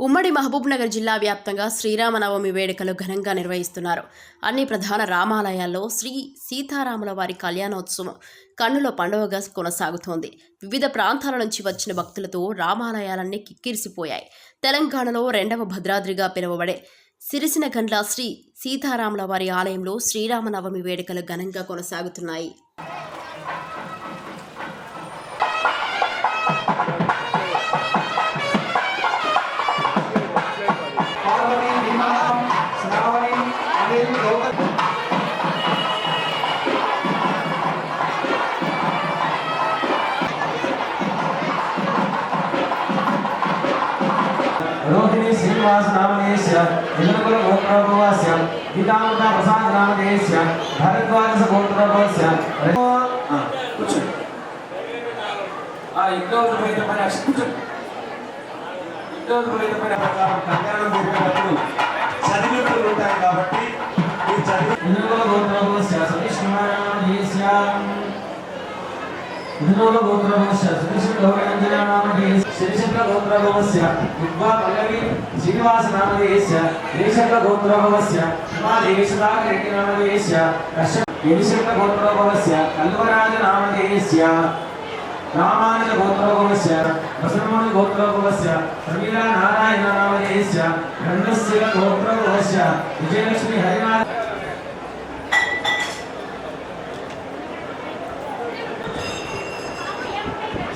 ఉమ్మడి మహబూబ్నగర్ జిల్లా వ్యాప్తంగా శ్రీరామనవమి వేడుకలు ఘనంగా నిర్వహిస్తున్నారు. అన్ని ప్రధాన రామాలయాల్లో శ్రీ సీతారాముల వారి కళ్యాణోత్సవం కన్నుల పండుగగా కొనసాగుతోంది. వివిధ ప్రాంతాల నుంచి వచ్చిన భక్తులతో రామాలయాలన్నీ కిక్కిరిసిపోయాయి. తెలంగాణలో రెండవ భద్రాద్రిగా పిలువబడే సిరిసినగండ్ల శ్రీ సీతారాముల వారి ఆలయంలో శ్రీరామనవమి వేడుకలు ఘనంగా కొనసాగుతున్నాయి. రోహిణి శ్రీనివాస నామనేశ ఇంద్రకుల గోత్రోపవాస్య గీతామృత ప్రసాద నామనేశ భరద్వాజస గోత్రోపవాస్య కూర్చోండి ఆ ఇంట్లో పైన కూర్చోండి ఇంట్లో పైన ప్రకారం కళ్యాణం జరిగేటప్పుడు శ్రీనివాస నామధేయస్య దేశక గోత్రభవస్య ఉమాదేశదాకరికి నామధేయస్య యశక గోత్రభవస్య కల్వరాజ నామధేయస్య రామానుజ గోత్రభవస్య ప్రసన్నమణి గోత్రభవస్య ప్రమీలా నారాయణ నామధేయస్య గంధశిల గోత్రభవస్య విజయలక్ష్మి హరినాథ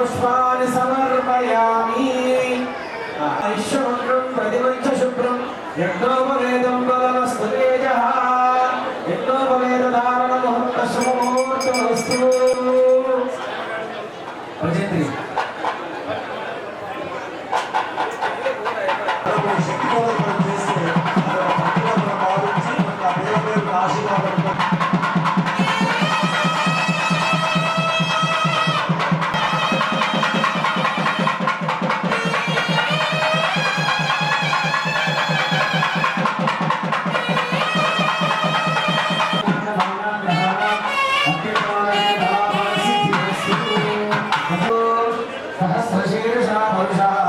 పుష్పాన్ని సమర్పయామి. విశ్వమంత్రం ప్రతిమంచ శుభ్రం. యజ్ఞోపవేదం బలమస్తు తేజ. యజ్ఞోపవేద ధారణ ముహూర్త శుభముహూర్తమస్తు ప్రజెంట్రీ. మనం చేస్తే భావించి ఆశీర్వాదం సహస్రశీర్ష పరుషా